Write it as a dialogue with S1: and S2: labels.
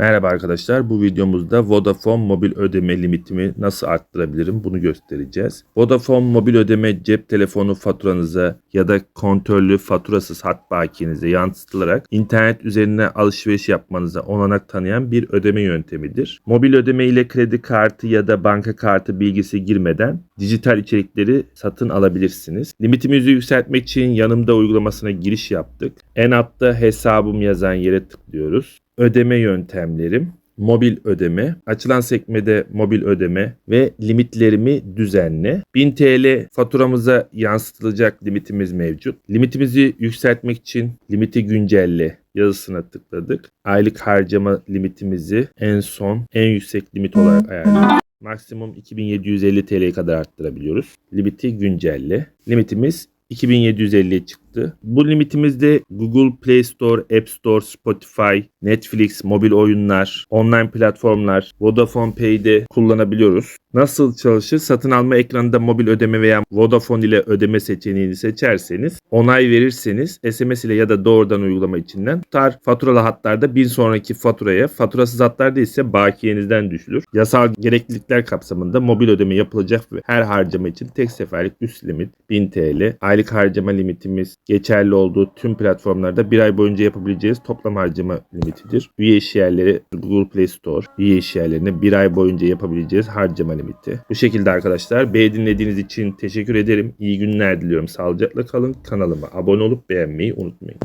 S1: Merhaba arkadaşlar. Bu videomuzda Vodafone mobil ödeme limitimi nasıl arttırabilirim bunu göstereceğiz. Vodafone mobil ödeme cep telefonu faturanıza ya da kontörlü faturasız hat bakiyenize yansıtılarak internet üzerine alışveriş yapmanıza olanak tanıyan bir ödeme yöntemidir. Mobil ödeme ile kredi kartı ya da banka kartı bilgisi girmeden dijital içerikleri satın alabilirsiniz. Limitimizi yükseltmek için yanımda uygulamasına giriş yaptık. En altta hesabım yazan yere tıklıyoruz. Ödeme yöntemlerim, mobil ödeme, açılan sekmede mobil ödeme ve limitlerimi düzenle. 1000 TL faturamıza yansıtılacak limitimiz mevcut. Limitimizi yükseltmek için limiti güncelle yazısına tıkladık. Aylık harcama limitimizi en son en yüksek limit olarak ayarladık. Maksimum 2750 TL'ye kadar arttırabiliyoruz. Limiti güncelle. Limitimiz 2750'ye çıktı. Bu limitimizde Google Play Store, App Store, Spotify, Netflix, mobil oyunlar, online platformlar, Vodafone Pay'de kullanabiliyoruz. Nasıl çalışır? Satın alma ekranında mobil ödeme veya Vodafone ile ödeme seçeneğini seçerseniz, onay verirseniz SMS ile ya da doğrudan uygulama içinden tutar faturalı hatlarda bir sonraki faturaya, faturasız hatlarda ise bakiyenizden düşülür. Yasal gereklilikler kapsamında mobil ödeme yapılacak ve her harcama için tek seferlik üst limit 1000 TL. Aylık harcama limitimiz geçerli olduğu tüm platformlarda bir ay boyunca yapabileceğiz toplam harcama limitidir. Üye işyerleri Google Play Store, üye işyerlerine bir ay boyunca yapabileceğiz harcama limiti. Bu şekilde arkadaşlar. Beni dinlediğiniz için teşekkür ederim. İyi günler diliyorum. Sağlıcakla kalın. Kanalıma abone olup beğenmeyi unutmayın.